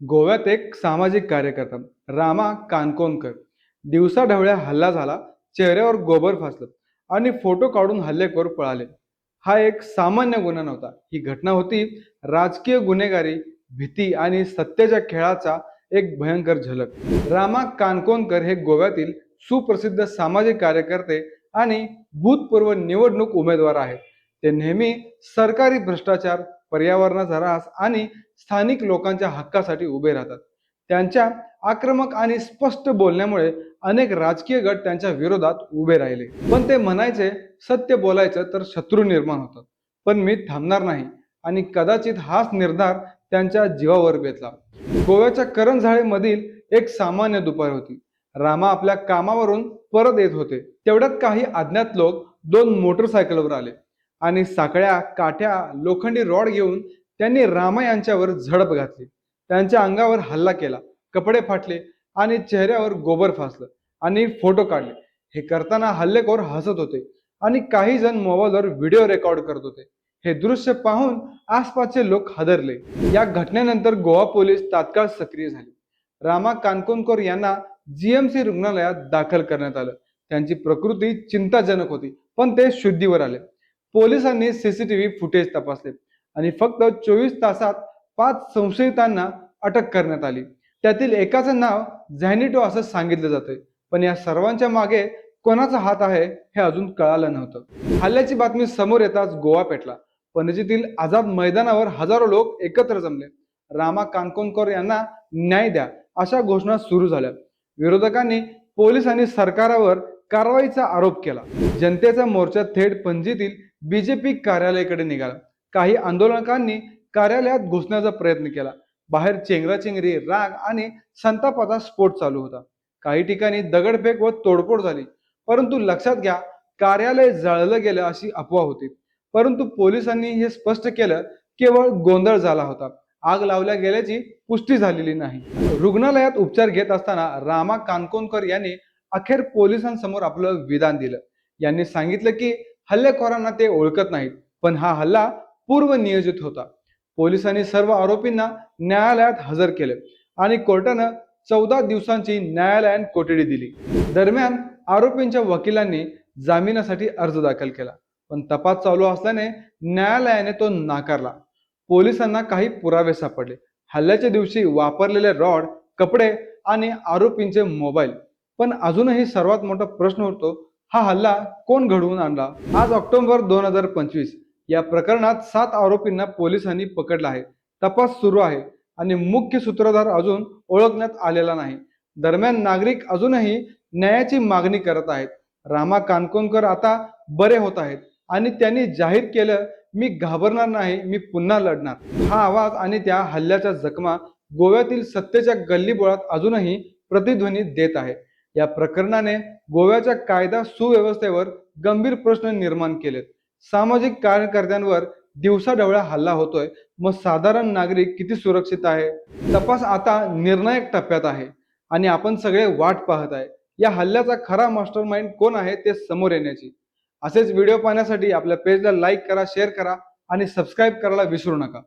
गोव्यात एक सामाजिक कार्यकर्ता रामा कानकोनकर. दिवसा ढवळ्या हल्ला झाला चेहऱ्यावर गोबर फासलं आणि फोटो काढून हल्लेखोर पळाले. हा एक सामान्य गुन्हा नव्हता. ही घटना होती राजकीय गुन्हेगारी भीती आणि सत्तेच्या खेळाचा एक भयंकर झलक. रामा कानकोनकर हे गोव्यातील सुप्रसिद्ध सामाजिक कार्यकर्ते आणि भूतपूर्व निवडणूक उमेदवार आहेत. ते नेहमी सरकारी भ्रष्टाचार पर्यावरणाचा ऱ्हास आणि स्थानिक लोकांच्या हक्कासाठी उभे राहतात. त्यांच्या आक्रमक आणि स्पष्ट बोलण्यामुळे अनेक राजकीय गट त्यांच्या विरोधात उभे राहिले. पण ते म्हणायचे सत्य बोलायचं तर शत्रू निर्माण होतात पण मी थांबणार नाही आणि कदाचित हाच निर्धार त्यांच्या जीवावर बेतला. गोव्याच्या करंजाळेमधील एक सामान्य दुपार होती. रामा आपल्या कामावरून परत येत होते. तेवढ्यात काही अज्ञात लोक दोन मोटरसायकलवर आले. आणि साकळ्या काठ्या लोखंडी रॉड घेऊन त्यांनी रामा यांच्यावर झडप घातली. त्यांच्या अंगावर हल्ला केला कपडे फाटले आणि चेहऱ्यावर गोबर फासलं आणि फोटो काढले. हे करताना हल्लेखोर हसत होते आणि काही जण मोबाईलवर व्हिडिओ रेकॉर्ड करत होते. हे दृश्य पाहून आसपासचे लोक हादरले. या घटनेनंतर गोवा पोलीस तात्काळ सक्रिय झाले. रामा कानकोनकर यांना जीएमसी रुग्णालयात दाखल करण्यात आलं. त्यांची प्रकृती चिंताजनक होती पण ते शुद्धीवर आले. पोलिसांनी सीसीटीव्ही फुटेज तपासले आणि फक्त चोवीस तासात पाच संशयितांना अटक करण्यात आली. त्यातील एकाचं नाव झॅनिटो असं सांगितलं जातंय. पण या सर्वांच्या मागे कोणाचा हात आहे हे अजून कळालं नव्हतं. हल्ल्याची बातमी समोर येताच गोवा पेटला. पणजीतील आझाद मैदानावर हजारो लोक एकत्र जमले. रामा कानकोनकर यांना न्याय द्या अशा घोषणा सुरू झाल्या. विरोधकांनी पोलिसांनी आणि सरकारावर कारवाईचा आरोप केला. जनतेचा मोर्चा थेट पणजीतील बीजेपी कार्यालयाकडे निघाला. काही आंदोलकांनी कार्यालयात घुसण्याचा प्रयत्न केला. बाहेर चेंगराचेंगरी राग आणि संतापाचा स्फोट चालू होता. काही ठिकाणी दगडफेक व तोडफोड झाली. परंतु लक्षात घ्या कार्यालय जळलं गेलं अशी अफवा होती. परंतु पोलिसांनी हे स्पष्ट केलं केवळ गोंधळ झाला होता. आग लावल्या गेल्याची पुष्टी झालेली नाही. रुग्णालयात उपचार घेत असताना रामा कानकोनकर यांनी अखेर पोलिसांसमोर आपलं विधान दिलं. यांनी सांगितलं की हल्लेखोरांना ते ओळखत नाहीत पण हा हल्ला पूर्व नियोजित होता. पोलिसांनी सर्व आरोपींना न्यायालयात हजर केले आणि कोर्टानं चौदा दिवसांची न्यायालयात कोठडी दिली. दरम्यान आरोपींच्या वकिलांनी जामिनासाठी अर्ज दाखल केला पण तपास चालू असल्याने न्यायालयाने तो नाकारला. पोलिसांना काही पुरावे सापडले. हल्ल्याच्या दिवशी वापरलेले रॉड कपडे आणि आरोपींचे मोबाईल. पण अजूनही सर्वात मोठा प्रश्न उरतो हा हल्ला कोण घडवून आणला? आज ऑक्टोबर दोन हजार पंचवीस. या प्रकरणात सात आरोपींना पोलिसांनी पकडलं आहे. तपास सुरू आहे आणि मुख्य सूत्रधार अजून ओळखण्यात आलेला नाही. दरम्यान नागरिक अजूनही न्यायाची मागणी करत आहेत. रामा कानकोणकर आता बरे होत आहेत आणि त्यांनी जाहीर केलं मी घाबरणार नाही मी पुन्हा लढणार. हा आवाज आणि त्या हल्ल्याच्या जखमा गोव्यातील सत्तेच्या गल्लीबोळात अजूनही प्रतिध्वनी देत आहे. या प्रकरणाने गोव्याच्या कायदा सुव्यवस्थेवर गंभीर प्रश्न निर्माण केलेत. सामाजिक कार्यकर्त्यांवर दिवसाढवळा हल्ला होतोय. मग साधारण नागरिक किती सुरक्षित आहे? तपास आता निर्णायक टप्प्यात आहे. आणि आपण सगळे वाट पाहत आहे. या हल्ल्याचा खरा मास्टर माइंड कोण आहे ते समोर येण्याची. असेच व्हिडिओ पाहण्यासाठी आपल्या पेजला लाईक करा शेअर करा आणि सबस्क्राईब करायला विसरू नका.